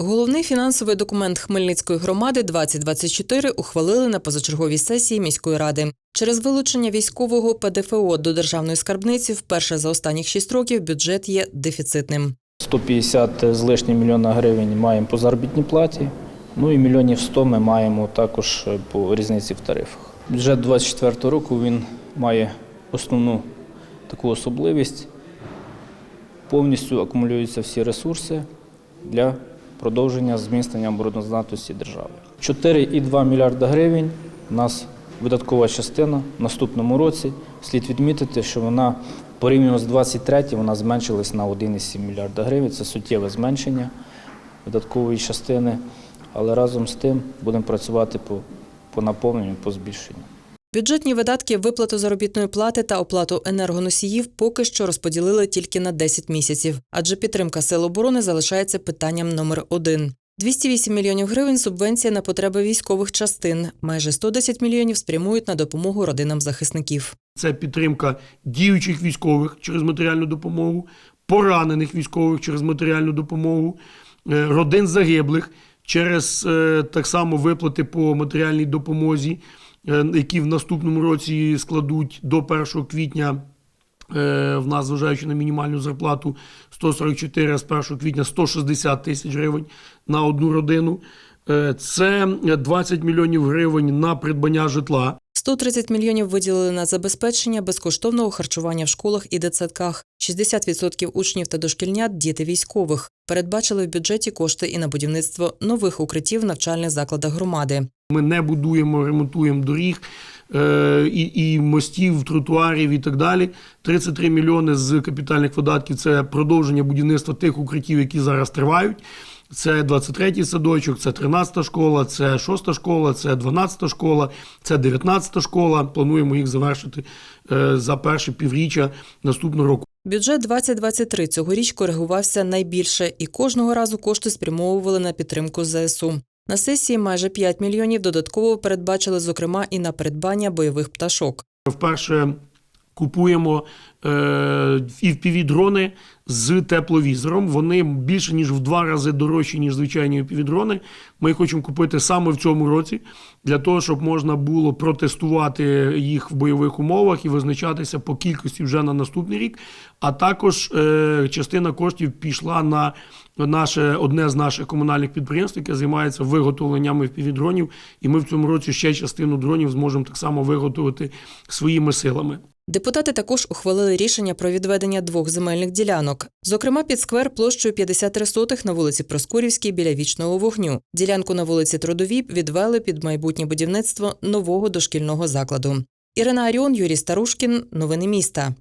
Головний фінансовий документ Хмельницької громади 2024 ухвалили на позачерговій сесії міської ради. Через вилучення військового ПДФО до державної скарбниці вперше за останніх шість років бюджет є дефіцитним. 150 з лишнім мільйона гривень маємо по заробітній платі. Ну і мільйонів 100 ми маємо також по різниці в тарифах. Бюджет 2024 року він має основну таку особливість. Повністю акумулюються всі ресурси для продовження зміцнення обороноздатності держави. 4,2 мільярда гривень у нас видаткова частина в наступному році. Слід відмітити, що вона порівняно з 23 вона зменшилась на 1,7 мільярда гривень. Це суттєве зменшення видаткової частини. Але разом з тим будемо працювати по, по наповненню, по збільшенню. Бюджетні видатки, виплату заробітної плати та оплату енергоносіїв поки що розподілили тільки на 10 місяців, адже підтримка сил оборони залишається питанням номер один. 208 мільйонів гривень субвенція на потреби військових частин. Майже 110 мільйонів спрямують на допомогу родинам захисників. Це підтримка діючих військових через матеріальну допомогу, поранених військових через матеріальну допомогу, е, родин загиблих через е, так само виплати по матеріальній допомозі, які в наступному році складуть до 1 квітня. е, В нас, зважаючи на мінімальну зарплату 144, а з 1 квітня 160 тисяч гривень на одну родину. Е, Це 20 мільйонів гривень на придбання житла. 130 мільйонів виділили на забезпечення безкоштовного харчування в школах і дитсадках. 60% учнів та дошкільнят – діти військових. Передбачили в бюджеті кошти і на будівництво нових укриттів в навчальних закладах громади. Ми не будуємо, ремонтуємо доріг е, і, і мостів, тротуарів і так далі. 33 мільйони з капітальних видатків це продовження будівництва тих укриттів, які зараз тривають. Це 23-й садочок, це 13-та школа, це 6-та школа, це 12-та школа, це 19-та школа. Плануємо їх завершити е, за перше півріччя наступного року. Бюджет 2023 цьогоріч коригувався найбільше, і кожного разу кошти спрямовували на підтримку ЗСУ. На сесії майже 5 мільйонів додатково передбачили, зокрема, і на придбання бойових пташок. Вперше купуємо е, fpv дрони з тепловізором. Вони більше ніж в два рази дорожчі, ніж звичайні fpv дрони. Ми хочемо купити саме в цьому році, для того, щоб можна було протестувати їх в бойових умовах і визначатися по кількості вже на наступний рік. А також е, частина коштів пішла на наше одне з наших комунальних підприємств, яке займається виготовленням fpv дронів. І ми в цьому році ще частину дронів зможемо так само виготовити своїми силами. Депутати також ухвалили рішення про відведення двох земельних ділянок. Зокрема, під сквер площею 53 сотих на вулиці Проскурівській біля вічного вогню. Ділянку на вулиці Трудовій відвели під майбутнє будівництво нового дошкільного закладу. Ірина Аріон, Юрій Старушкін. Новини міста.